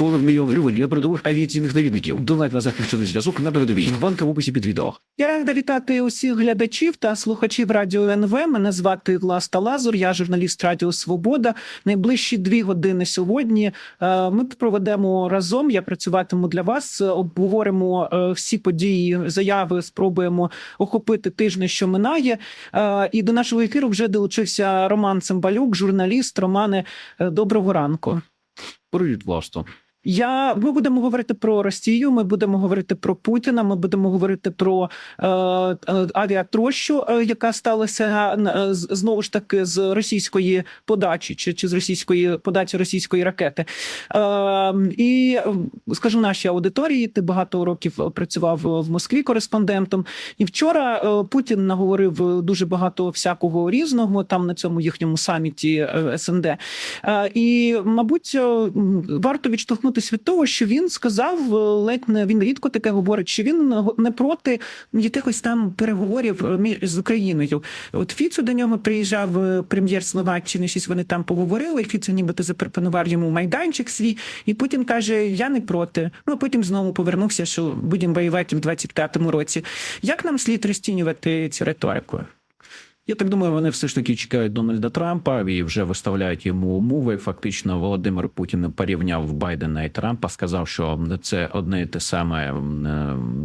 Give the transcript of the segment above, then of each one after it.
Понад мільйон для передових авіаційних навідників. Донать на захищений зв'язок на передовій. Банка в описі під відео. Я рада вітати усіх глядачів та слухачів радіо НВ. Мене звати Власта Лазур, я журналіст Радіо Свобода. Найближчі дві години сьогодні е, ми проведемо разом. Я працюватиму для вас. е, Обговоримо е, всі події, заяви, спробуємо охопити тижня, що минає. І до нашого ефіру вже долучився Роман Цимбалюк, журналіст. Романе, доброго ранку. Привіт, власто. Я ми будемо говорити про Росію. Ми будемо говорити про Путіна. Ми будемо говорити про е, е, авіатрощу, е, яка сталася е, знову ж таки з російської подачі, чи, чи з російської подачі російської ракети. Е, і скажу нашій аудиторії. Ти багато років працював в Москві кореспондентом. І вчора Путін наговорив дуже багато всякого різного там на цьому їхньому саміті СНД. Е, І, мабуть, варто відштовхнутися від того, що він сказав е, ледь не він рідко таке говорить, що він не проти якихось там переговорів е, з Україною. От Фіцу до нього приїжджав е, прем'єр Словаччини, щось вони там поговорили. Фіцу нібито запропонував йому майданчик свій, і Путін каже: Я не проти. Ну а потім знову повернувся, що будемо воювати в 25-му році. Як нам слід розцінювати цю риторику? Я так думаю, вони все ж таки чекають Дональда Трампа і вже виставляють йому умови. Фактично, Володимир Путін порівняв Байдена і Трампа, сказав, що це одне і те саме е,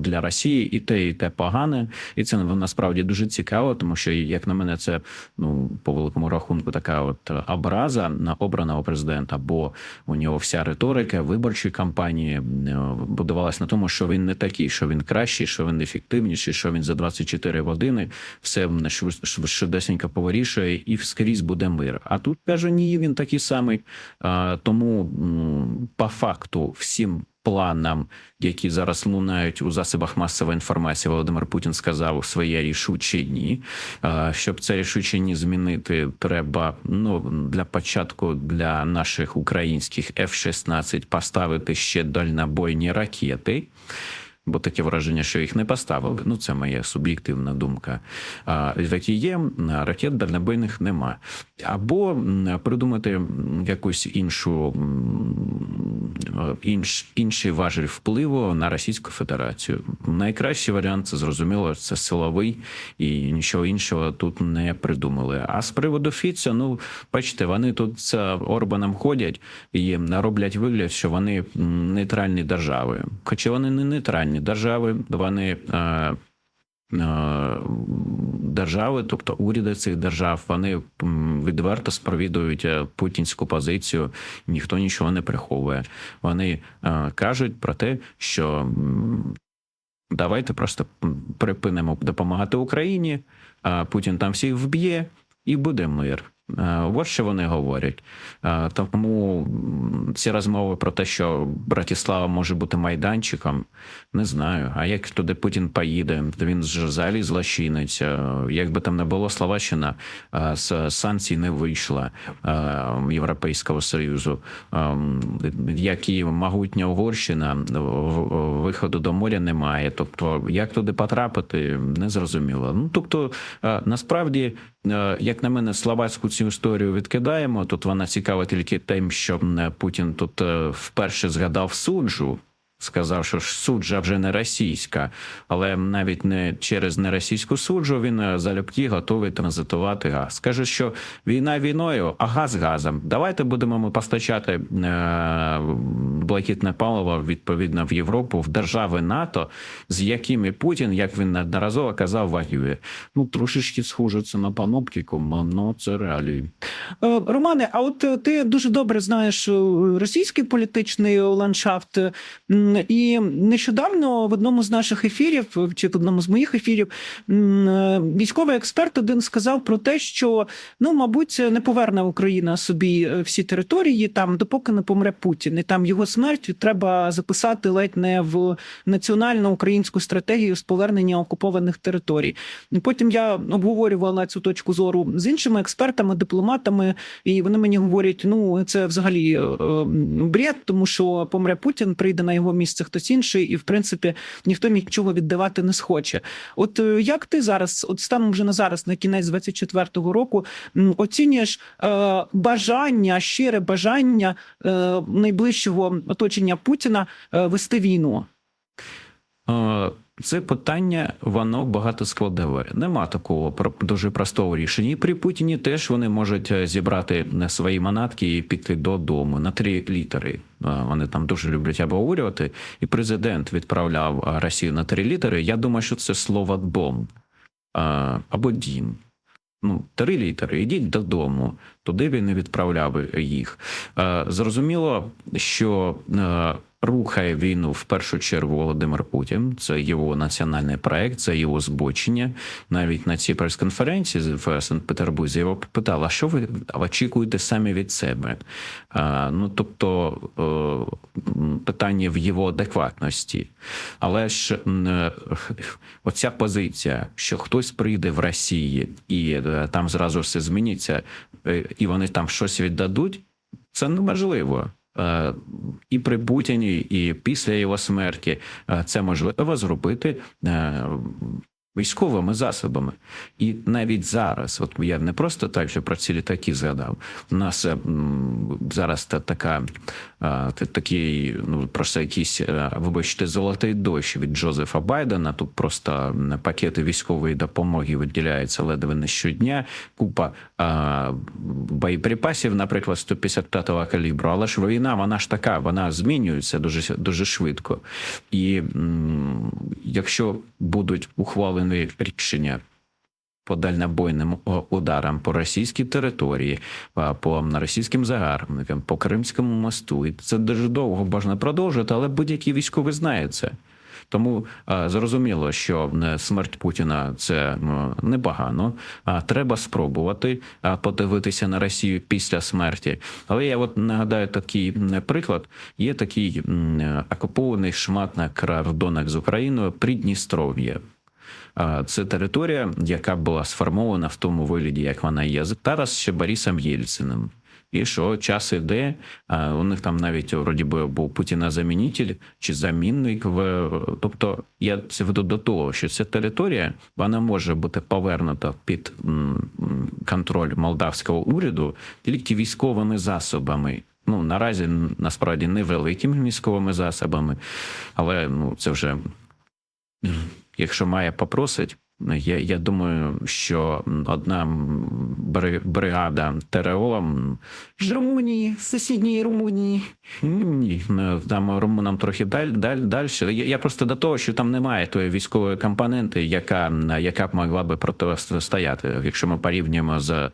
для Росії, і те, і те погане. І це насправді дуже цікаво, тому що, як на мене, це ну по великому рахунку така от образа на обраного президента, бо у нього вся риторика виборчої кампанії е, будувалась на тому, що він не такий, що він кращий, що він ефективніший, що він за 24 години все швид- швид- швидесенько повирішує і скрізь буде мир. А тут каже, ні, він такий самий. Тому по факту всім. Планам, які зараз лунають у засобах масової інформації, Володимир Путін сказав своє рішуче ні. Щоб це рішуче ні змінити, треба ну для початку для наших українських F-16 поставити ще дальнобойні ракети. Бо таке враження, що їх не поставили. Ну, це моя суб'єктивна думка. А такі є, ракет дальнобойних нема. Або придумати якусь іншу інш, інший важель впливу на Російську Федерацію. Найкращий варіант це зрозуміло, це силовий і нічого іншого тут не придумали. А з приводу Фіця, ну бачите, вони тут з Орбаном ходять і роблять вигляд, що вони нейтральні держави. Хоча вони не нейтральні держави, вони. Е, е, Держави, тобто уряди цих держав, вони відверто сповідують е, путінську позицію, ніхто нічого не приховує. Вони кажуть про те, що давайте просто припинимо допомагати Україні, а Путін там всіх вб'є, і буде мир. Е, Ось що вони говорять. Е, Тому ці розмови про те, що Братислава може бути майданчиком, не знаю. А як туди Путін поїде, він ж взагалі злочинець. Е, Якби там не було Словаччина, з санкцій не вийшла Європейського Союзу, як і могутня Угорщина, виходу до моря немає. Тобто, як туди потрапити, не зрозуміло. Ну тобто, насправді, як на мене, словацьку цю історію відкидаємо. Тут вона цікава тільки тим, що Путін тут е, вперше згадав суджу. Сказав, що ж суджа вже не російська, але навіть не через неросійську суджу він е, залюбки готовий транзитувати газ. Каже, що війна війною, а газ газом. Давайте будемо ми постачати е, блакитне паливо відповідно в Європу, в держави НАТО, з якими Путін, як він неодноразово казав, воює. Ну трошечки схоже це на паноптикум, але це реалії. Е, Романе, а от е, ти дуже добре знаєш російський політичний ландшафт, і нещодавно в одному з наших ефірів, чи в одному з моїх ефірів, е, військовий експерт один сказав про те, що ну, мабуть, не поверне Україна собі е, всі території там, допоки не помре Путін. І там його смерть треба записати ледь не в національну українську стратегію з повернення окупованих територій. Потім я обговорювала цю точку зору з іншими експертами, дипломатами, і вони мені говорять: ну це взагалі е, бред, тому що помре Путін, прийде на його місце хтось інший, і в принципі ніхто нічого віддавати не схоче. От е, як ти зараз, от станом вже на зараз, на кінець 24-го року, оцінюєш е, бажання, щире бажання е, найближчого оточення Путіна е, вести війну? Е, Це питання, воно багатоскладове. Нема такого дуже простого рішення. І при Путіні теж вони можуть е, зібрати е, свої манатки і піти додому на три літери. Е, Вони там дуже люблять обговорювати. І президент відправляв Росію на три літери. Я думаю, що це слово е, або дім. Ну, три літери, ідіть додому, туди він і відправляв їх. Зрозуміло, що рухає війну в першу чергу Володимир Путін. Це його національний проект, це його збочення. Навіть на цій прес-конференції в Санкт-Петербурзі його питали, а що ви очікуєте самі від себе? Е, Ну тобто е, питання в його адекватності. Але ж е, оця позиція, що хтось прийде в Росії і е, там зразу все зміниться, і вони там щось віддадуть, це неможливо. Е, І при Путіні, і після його смерті. Е, це можливо зробити е, військовими засобами. І навіть зараз, от я не просто так, що про ці літаки згадав. У нас е, зараз та така та- такий, ну просто якийсь, е, вибачте, золотий дощ від Джозефа Байдена. Тут просто пакети військової допомоги виділяються ледве не щодня. Купа е, боєприпасів, наприклад, 155-го калібру. Але ж війна, вона ж така, вона змінюється дуже дуже швидко. І якщо будуть ухвалені рішення по дальнобойним ударам по російській території, по російським загарбникам, по Кримському мосту, і це дуже довго можна продовжувати, але будь-який військовий знає це. Тому а, зрозуміло, що е, смерть Путіна це ну, непогано. А треба спробувати а, подивитися на Росію після смерті. Але я от нагадаю такий приклад: є такий м, е, окупований шмат на кордонах з Україною Придністров'я. Це територія, яка була сформована в тому вигляді, як вона є зараз ще Борисом Єльциним. І що час іде, у них там навіть вроді би був Путіна замінитель чи замінник. В тобто я це веду до того, що ця територія вона може бути повернута під контроль молдавського уряду тільки військовими засобами. Ну наразі насправді невеликими військовими засобами, але ну це вже якщо Майя попросить, я, я думаю, що одна бригада ТРО З Румунії, з сусідньої Румунії. ні, там румунам трохи даль, даль, далі. Я, я просто до того, що там немає тої військової компоненти, яка, яка б могла би протистояти, якщо ми порівнюємо з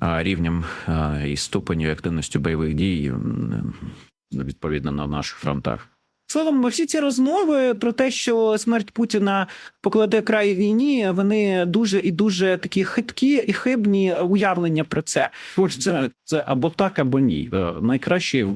рівнем і ступеню активності бойових дій відповідно на наших фронтах. Словом, всі ці розмови про те, що смерть Путіна покладе край війні, вони дуже і дуже такі хиткі і хибні уявлення про це. Це, це або так, або ні. Е, Найкращий е,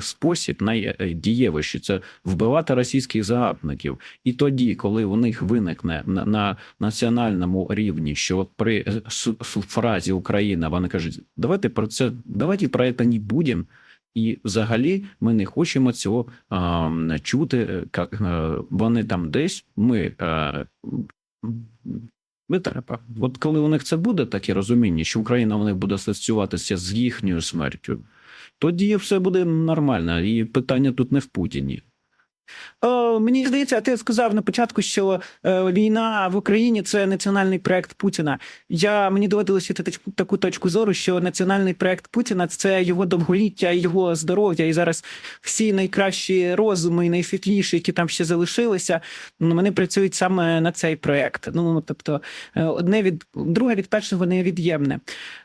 спосіб, найдієвіший це вбивати російських загарбників. І тоді, коли у них виникне на, на національному рівні, що при е, фразі Україна вони кажуть, давайте про це, давайте про це не будемо. І взагалі ми не хочемо цього а, чути. е, Як а, вони там десь ми. А, не треба. От коли у них це буде таке розуміння, що Україна в них буде асоціюватися з їхньою смертю, тоді все буде нормально. І питання тут не в Путіні. О, мені здається, ти сказав на початку, що е, війна в Україні це національний проект Путіна. Я мені доводилося таку точку зору, що національний проект Путіна це його довголіття, його здоров'я. І зараз всі найкращі розуми, і найсвітліші, які там ще залишилися, ну, вони працюють саме на цей проект. Ну тобто, е, одне від друге від першого невід'ємне.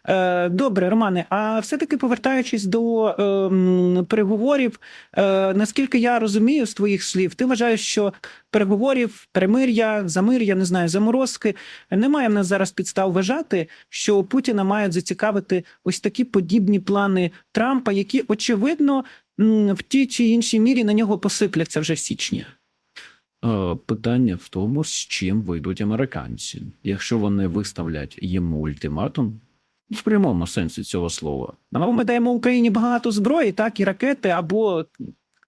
Е, Добре, Романе. А все-таки повертаючись до е, переговорів, е, наскільки я розумію з твоїх слів, ти вважаєш, що переговорів, перемир'я, замир'я, не знаю, заморозки немає в нас зараз підстав вважати, що Путіна мають зацікавити ось такі подібні плани Трампа, які очевидно в тій чи іншій мірі на нього посипляться вже в січні. Е, Питання в тому, з чим вийдуть американці. Якщо вони виставлять йому ультиматум, в прямому сенсі цього слова, Або ми даємо Україні багато зброї, так і ракети, або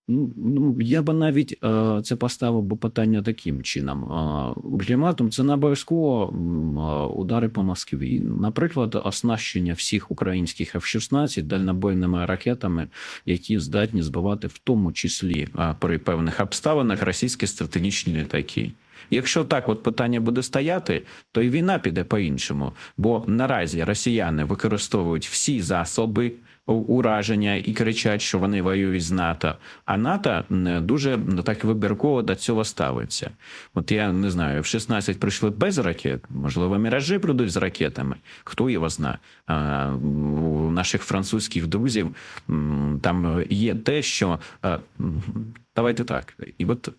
Ну, я би навіть е, це поставив би питання таким чином. Е, ультиматум це не обов'язково е, удари по Москві. Наприклад, оснащення всіх українських F-16 дальнобойними ракетами, які здатні збивати в тому числі е, при певних обставинах російські стратегічні літаки. Якщо так от питання буде стояти, то і війна піде по-іншому. Бо наразі росіяни використовують всі засоби ураження і кричать, що вони воюють з НАТО. А НАТО дуже так вибірково до цього ставиться. От я не знаю, в 16 прийшли без ракет, можливо, міражі прийдуть з ракетами. Хто його знає? У наших французьких друзів там є те, що е, давайте так. І от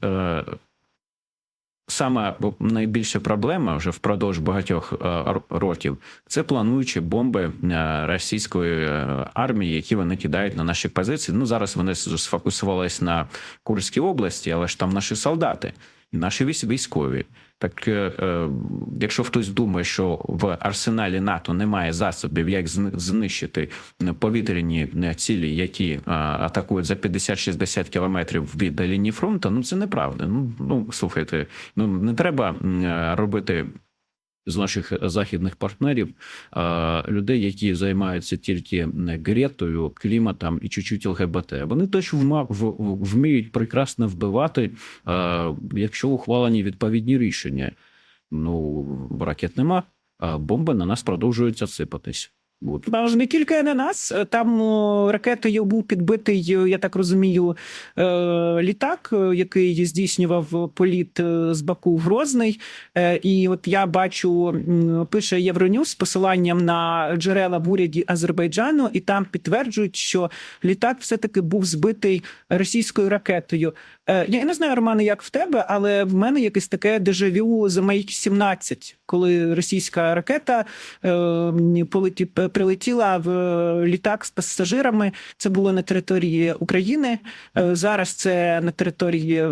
Саме найбільша проблема вже впродовж багатьох е, років це плануючі бомби е, російської е, армії, які вони кидають на наші позиції. Ну зараз вони сфокусувались на Курській області, але ж там наші солдати наші військ- військові. Так, е, е, якщо хтось думає, що в арсеналі НАТО немає засобів, як знищити повітряні е, цілі, які атакують за 50-60 кілометрів від лінії фронту, ну це неправда. Ну, ну слухайте, ну не треба робити. З наших західних партнерів е, людей, які займаються тільки гретою, кліматом і чуть-чуть ЛГБТ. Вони теж вміють прекрасно вбивати, е, якщо ухвалені відповідні рішення. Ну, ракет нема, а бомби на нас продовжуються сипатись. Ж не тільки на нас. Там ракетою був підбитий, я так розумію, е, літак, який здійснював політ е, з Баку в Грозний. Е, І от я бачу, пише Євронюз з посиланням на джерела в уряді Азербайджану, і там підтверджують, що літак все-таки був збитий російською ракетою. Я не знаю, Романе, як в тебе, але в мене якесь таке дежавю з Майк 17 коли російська ракета е, полеті, прилетіла в е, літак з пасажирами. Це було на території України. Е, Зараз це на території е,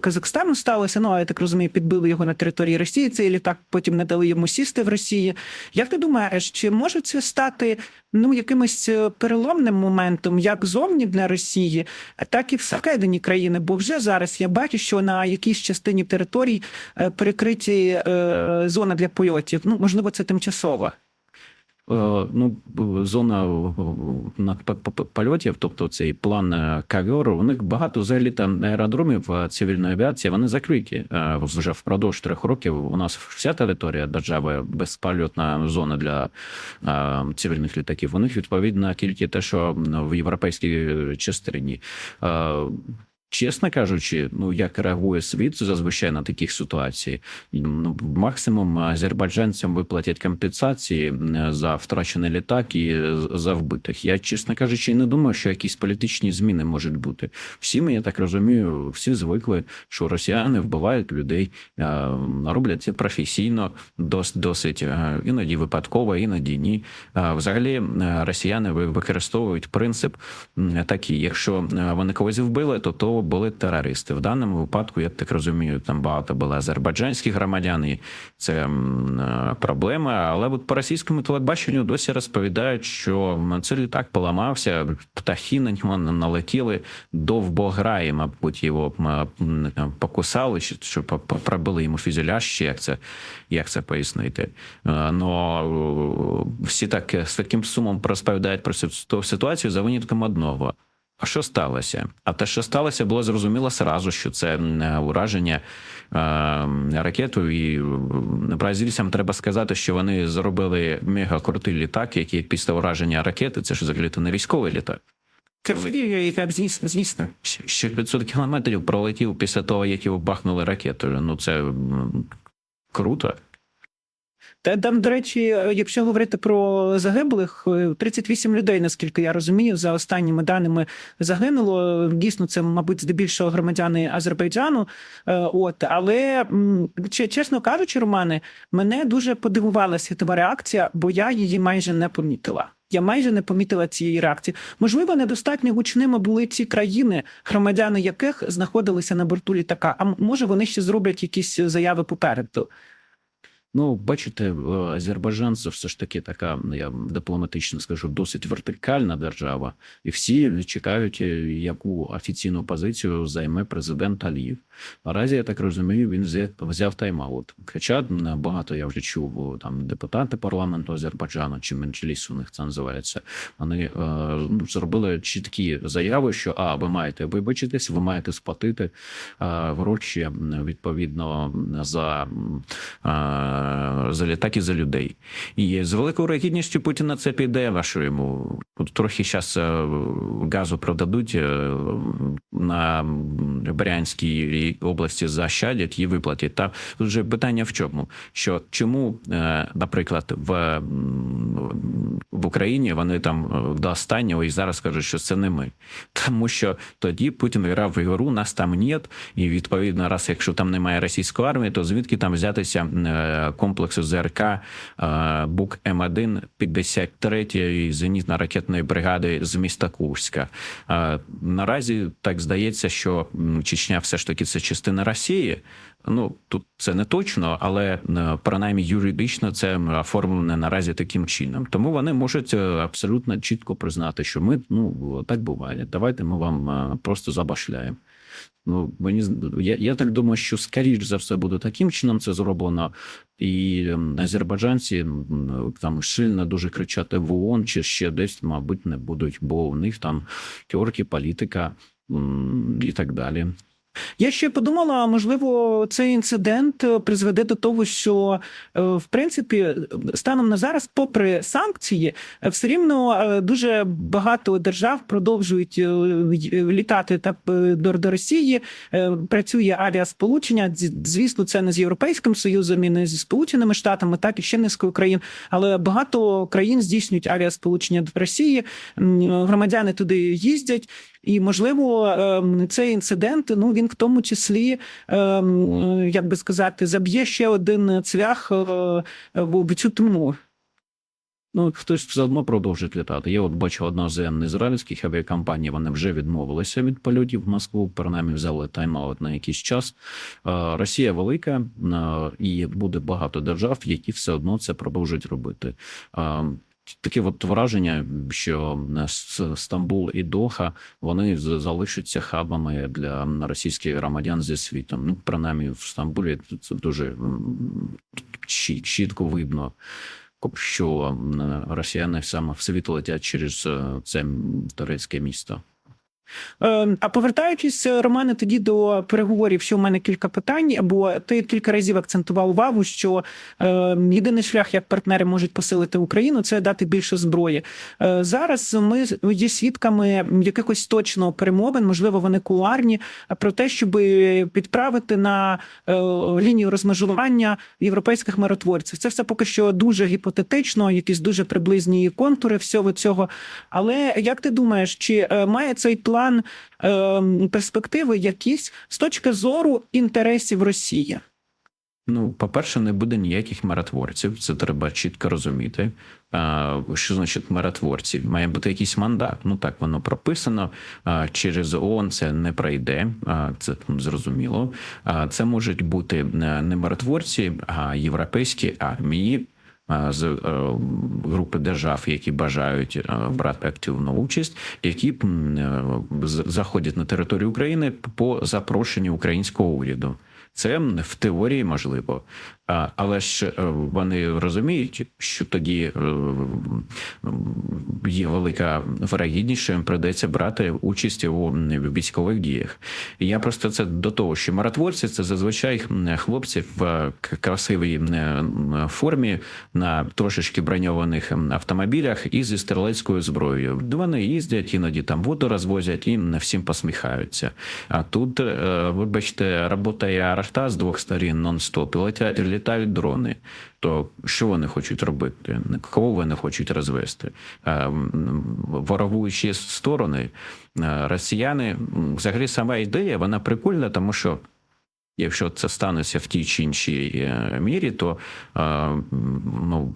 Казахстану сталося. Ну а я так розумію, підбили його на території Росії. Цей літак потім не дали йому сісти в Росії. Як ти думаєш, чи може це стати ну якимось переломним моментом, як зовні для Росії, так і всередині країни? Бо вже зараз я бачу, що на якійсь частині територій е, перекриті зона для польотів. Ну можливо, це тимчасово. Е, Ну, зона е, на польотів, тобто цей план е, кавер, у них багато взагалі там аеродромів цивільної авіації, вони закриті Е, вже впродовж трьох років. У нас вся територія держави безпольотна зона для е, цивільних літаків. У них відповідна тільки те, що в європейській частині. Чесно кажучи, ну як реагує світ зазвичай на таких ситуацій, ну максимум азербайджанцям виплатять компенсації за втрачений літак і за вбитих. Я чесно кажучи, не думаю, що якісь політичні зміни можуть бути. Всі ми, я так розумію, всі звикли, що росіяни вбивають людей, роблять це професійно, дос, досить е, іноді випадково, іноді ні. Взагалі, росіяни ви- використовують принцип такий: якщо е, вони когось вбили, то то були терористи. В даному випадку, я так розумію, там багато було азербайджанських громадян, і це е, проблема. Але от по російському телебаченню досі розповідають, що цей літак поламався, птахи на нього налетіли довбограї, мабуть, його м, м, покусали, що- пробили йому фюзеляж, чи як це, як це пояснити. Е, Но е, всі так з таким сумом розповідають про цю ситуацію за винятком одного. А що сталося? А те, що сталося, було зрозуміло сразу, що це ураження е, ракетою. І бразильцям треба сказати, що вони зробили мега крутий літак, який після ураження ракети, це ж взагалі то не військовий літак. Звісно, звісно. Ще 500 кілометрів пролетів після того, як його бахнули ракетою. Ну це круто. Та там, до речі, якщо говорити про загиблих, е, 38 людей, наскільки я розумію, за останніми даними загинуло. Дійсно, це, мабуть, здебільшого громадяни Азербайджану. Е, От, але чесно кажучи, Романе, мене дуже подивувала світова реакція, бо я її майже не помітила. Я майже не помітила цієї реакції. Можливо, недостатньо гучними були ці країни, громадяни яких знаходилися на борту літака. А може вони ще зроблять якісь заяви попереду. Ну, бачите, е, Азербайджан це все ж таки така, я дипломатично скажу, досить вертикальна держава, і всі чекають, е, яку офіційну позицію займе президент Алієв. Наразі я так розумію, він взяв, тайм-аут. Хоча багато я вже чув там депутати парламенту Азербайджану чи Менчеліс у них це називається. Вони е, ну, зробили чіткі заяви, що а ви маєте вибачитись, ви маєте сплатити гроші відповідно за, е, літак і за людей. І з великою рахідністю Путін на це піде. Що йому трохи зараз газу продадуть е, на Брянській області защадять і виплатять. Та тут же питання в чому? Що чому, е, наприклад, в, в Україні вони там е, до останнього і зараз кажуть, що це не ми, тому що тоді Путін грав в ігру, нас там нет, і відповідно, раз якщо там немає російської армії, то звідки там взятися е, комплексу ЗРК е, Бук М1 53-ї зенітно-ракетної бригади з міста Курська. Е, Наразі так здається, що Чечня все ж таки це частина Росії. Ну тут це не точно, але е, принаймні юридично це оформлене наразі таким чином. Тому вони можуть абсолютно чітко признати, що ми ну так буває. Давайте ми вам просто забашляємо. Ну мені я, я так думаю, що скоріш за все буде таким чином це зроблено, і ем, азербайджанці там сильно дуже кричати в ООН чи ще десь, мабуть, не будуть, бо у них там теорки, політика і так далі. Я ще подумала, можливо, цей інцидент е, призведе до того, що е, в принципі станом на зараз, попри санкції, е, все рівно дуже багато держав продовжують літати та до, Росії. Працює авіасполучення. Звісно, це не з Європейським Союзом і не зі Сполученими Штатами, так і ще низкою країн. Але багато країн здійснюють авіасполучення до Росії. Громадяни туди їздять. І можливо, ем, цей інцидент, ну він в тому числі, ем, як би сказати, заб'є ще один цвях е, в цю тьму. Ну, хтось все одно продовжить літати. Я от бачу одна з ізраїльських авіакомпаній, вони вже відмовилися від польотів в Москву, принаймні взяли тайм-аут на якийсь час. Е, Росія велика, е, і буде багато держав, які все одно це продовжують робити. Е, Таке от враження, що С- Стамбул і Доха вони залишаться хабами для російських громадян зі світом. Ну, принаймні в Стамбулі це дуже чітко видно що росіяни саме в світ летять через е, це турецьке місто. Е, А повертаючись, е, Романе, тоді до переговорів, що у мене кілька питань, бо ти кілька разів акцентував увагу, що е, єдиний шлях, як партнери можуть посилити Україну, це дати більше зброї. Зараз ми є свідками якихось точно перемовин, можливо, вони кулуарні, е, про те, щоб підправити на лінію розмежування європейських миротворців. Це все поки що дуже гіпотетично, якісь дуже приблизні контури всього цього. Але як ти думаєш, чи має цей план е, перспективи якісь з точки зору інтересів Росії? Ну, по-перше, не буде ніяких миротворців. Це треба чітко розуміти. Що значить миротворці? Має бути якийсь мандат. Ну так воно прописано. Через ООН це не пройде. Це там зрозуміло. Це можуть бути е, не миротворці, а європейські армії. А, З е, групи держав, які бажають е, брати активну участь, які е, заходять на територію України по запрошенню українського уряду. Це в теорії можливо, але ж е, вони розуміють, що тоді е, є велика вирогідність, що їм придеться брати участь у військових діях. Я просто це до того, що миротворці це зазвичай хлопці в красивій м, м, формі на трошечки броньованих автомобілях і зі стрілецькою зброєю. Вони їздять, іноді там воду розвозять і всім посміхаються. А тут, е, вибачте, працює арта з двох сторін нон-стоп, і летять, літають дрони. То що вони хочуть робити? Кого вони хочуть розвести? Е, Воровуючі сторони, Е, росіяни, взагалі сама ідея, вона прикольна, тому що. Якщо це станеться в тій чи іншій е, мірі, то ну,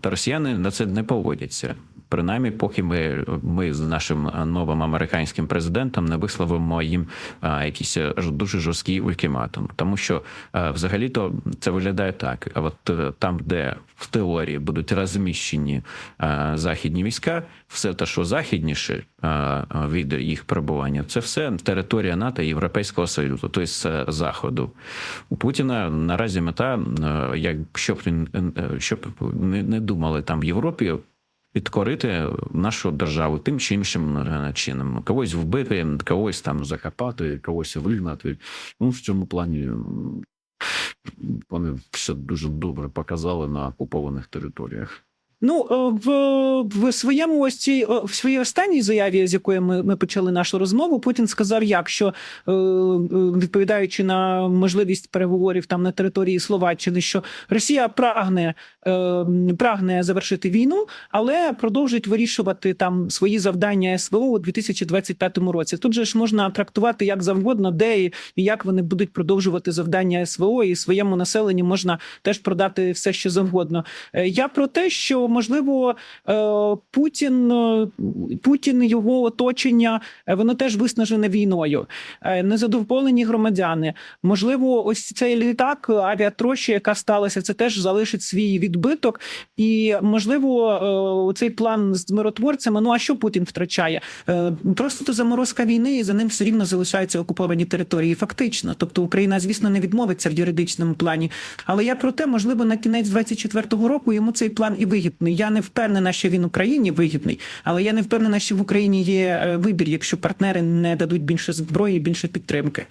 та росіяни на це не поводяться. принаймні, поки ми, ми з нашим новим американським президентом не висловимо їм а, якийсь е, дуже жорсткий ультиматум. Тому що е, взагалі-то це виглядає так: а от е, там, де в теорії будуть розміщені е, західні війська, все те, що західніше е, е, від їх перебування, це все територія НАТО і Європейського Союзу, тобто з заходу. У Путіна наразі мета, е, якщо б е, щоб не, думали там в Європі. Підкорити нашу державу тим чи іншим е, чином, когось вбити, когось там закопати, когось вигнати. Ну в цьому плані вони все дуже добре показали на окупованих територіях. Ну е, в, в своєму ось цій е, в своїй останній заяві, з якої ми, ми почали нашу розмову, Путін сказав, як що е, відповідаючи на можливість переговорів там на території Словаччини, що Росія прагне прагне завершити війну, але продовжить вирішувати там свої завдання СВО у 2025 році. Тут же ж можна трактувати як завгодно, де і як вони будуть продовжувати завдання СВО, і своєму населенню можна теж продати все, що завгодно. Я про те, що можливо е, Путін, е, Путін, його оточення, е, воно теж виснажене війною. Незадоволені громадяни. Можливо, ось цей літак авіатроща, яка сталася, це теж залишить свій відбиток. І можливо, цей план з миротворцями. Ну а що Путін втрачає? Просто заморозка війни, і за ним все рівно залишаються окуповані території. Фактично, тобто Україна, звісно, не відмовиться в юридичному плані. Але я про те, можливо, на кінець 24-го року йому цей план і вигідний. Я не впевнена, що він Україні вигідний, але я не впевнена, що в Україні є е, вибір, якщо партнери не дадуть більше зброї, більше підтримки.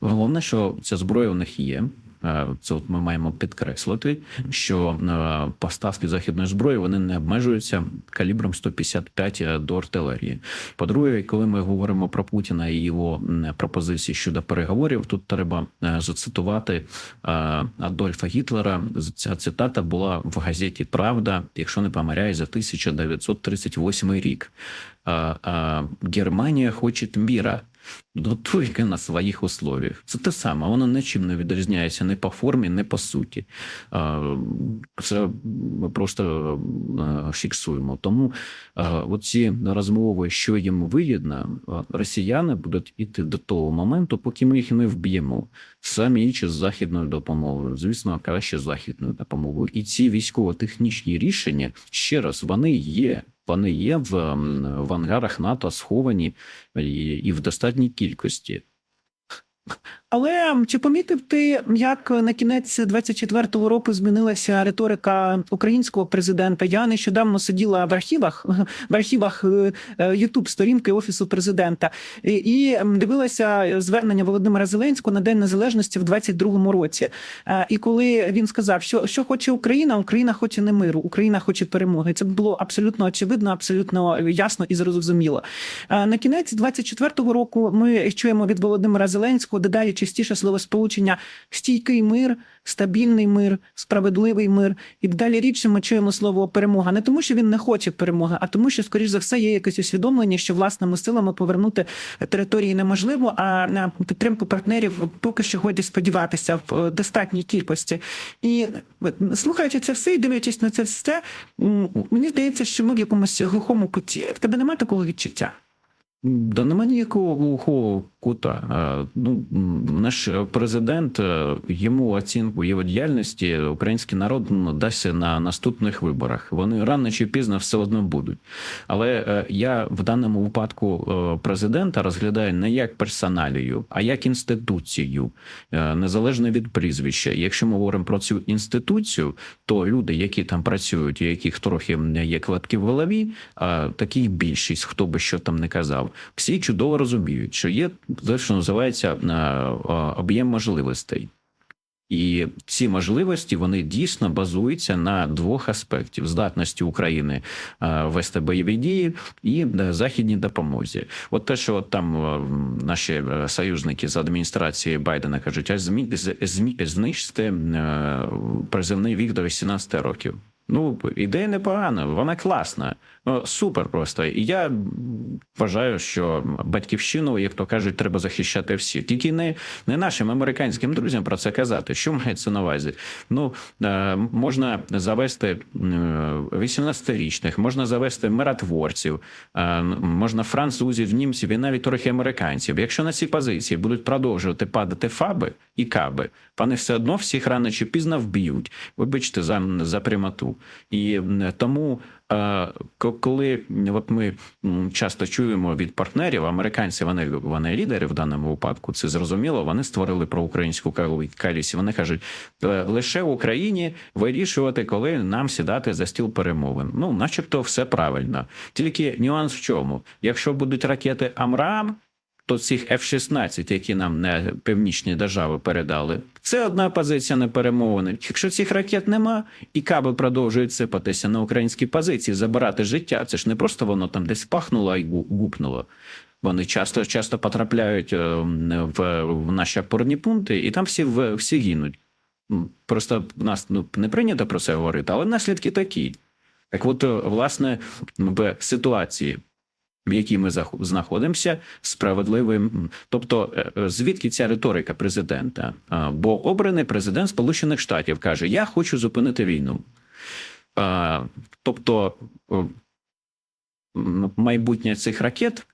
Головне, що ця зброя у них є. Е, Це от ми маємо підкреслити, що е, поставки західної зброї вони не обмежуються калібром 155 до артилерії. По-друге, коли ми говоримо про Путіна і його пропозиції щодо переговорів, тут треба е, зацитувати е, Адольфа Гітлера. Ця цитата була в газеті Правда, якщо не помиляюсь, за 1938 рік. Е, е, Германія хоче міра. Ну, тільки на своїх условіях. Це те саме, воно нічим не відрізняється ні по формі, ні по суті. Це ми просто е, фіксуємо. Тому е, оці розмови, що їм вигідно, е, росіяни будуть іти до того моменту, поки ми їх не вб'ємо. Самі чи з західною допомогою. Звісно, краще з західною допомогою. І ці військово-технічні рішення, ще раз, вони є. Вони є в, в ангарах НАТО сховані і, і в достатній кількості. Але чи помітив ти, як на кінець 24-го року змінилася риторика українського президента? Я нещодавно сиділа в архівах в архівах Ютуб сторінки офісу президента і, дивилася звернення Володимира Зеленського на День Незалежності в 22-му році. Е, І коли він сказав, що, що хоче Україна, Україна хоче не миру, Україна хоче перемоги. Це було абсолютно очевидно, абсолютно ясно і зрозуміло. Е, На кінець 24-го року ми чуємо від Володимира Зеленського дедалі частіше словосполучення стійкий мир, стабільний мир, справедливий мир. І далі рідше ми чуємо слово перемога. Не тому, що він не хоче перемоги, а тому, що, скоріш за все, є якесь усвідомлення, що власними силами повернути території неможливо, а на підтримку партнерів поки що годі сподіватися в достатній кількості. І слухаючи це все і дивлячись на це все, мені здається, що ми в якомусь глухому куті. В Тебе немає такого відчуття? Да нема ніякого глухого кута. Ну, наш президент е, йому оцінку його діяльності український народ дасть на наступних виборах. Вони рано чи пізно все одно будуть. Але е, я в даному випадку е, президента розглядаю не як персоналію, а як інституцію, незалежно від прізвища. Якщо ми говоримо про цю інституцію, то люди, які там працюють, яких трохи є кладки в голові, а таких більшість, хто би що там не казав, всі чудово розуміють, що є те, що називається е, е, об'єм можливостей. І ці можливості вони дійсно базуються на двох аспектів: здатності України е, вести бойові дії і західній допомозі. От те, що там наші союзники з адміністрації Байдена кажуть, а змі, з- знищити е, призивний вік до 18 років. Ну, ідея непогана, вона класна. Ну, супер просто. І я вважаю, що батьківщину, як то кажуть, треба захищати всі. Тільки не, не нашим американським друзям про це казати. Що мається на увазі? Ну, е, можна завести е, 18-річних, можна завести миротворців, е, можна французів, німців і навіть трохи американців. Якщо на ці позиції будуть продовжувати падати фаби і каби, вони все одно всіх рано чи пізно вб'ють. Вибачте за, за прямоту. І тому, е, коли от ми часто чуємо від партнерів, американці вони, вони лідери в даному випадку, це зрозуміло. Вони створили проукраїнську коалі- коаліцію. Вони кажуть, «Е, лише в Україні вирішувати, коли нам сідати за стіл перемовин. Ну, начебто, все правильно. Тільки нюанс в чому? Якщо будуть ракети Амрам, то цих F-16, які нам не північні держави передали, це одна позиція на перемовини. Якщо цих ракет нема, і каби продовжують сипатися на українські позиції, забирати життя, це ж не просто воно там десь пахнуло і гупнуло. Вони часто часто потрапляють е, в, в наші опорні пункти, і там всі всі гинуть. Просто в нас ну, не прийнято про це говорити, але наслідки такі. Так от, е, власне, в ситуації, в якій ми знаходимося, справедливим. Тобто, е, е, звідки ця риторика президента? Бо обраний президент Сполучених Штатів каже: Я хочу зупинити війну. Тобто, майбутнє цих ракет.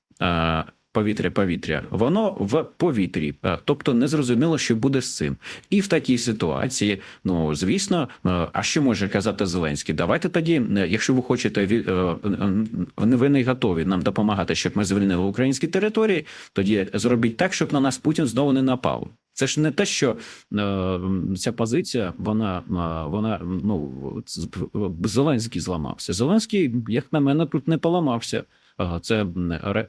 А, Повітря-повітря, воно в повітрі, А, тобто незрозуміло, що буде з цим. І в такій ситуації, ну звісно, е, а що може казати Зеленський? Давайте тоді, е, якщо ви хочете е, е, ви не готові нам допомагати, щоб ми звільнили українські території, тоді зробіть так, щоб на нас Путін знову не напав. Це ж не те, що е, ця позиція, вона, е, вона ну Зеленський зламався. Зеленський, як на мене, тут не поламався. Е, Це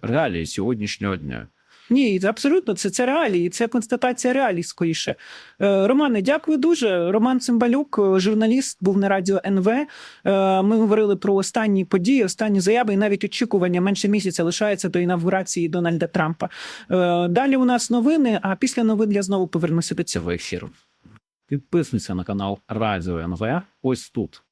реалії сьогоднішнього дня. Ні, абсолютно це, це реалії, це констатація реалій скоріше. Е, Романе, дякую дуже. Роман Цимбалюк, е, журналіст, був на радіо НВ. Ми говорили про останні події, останні заяви, і навіть очікування менше місяця лишається до інавгурації Дональда Трампа. Далі у нас новини. А після новин я знову повернуся до цього ефіру. Підписуйся на канал Радіо НВ ось тут.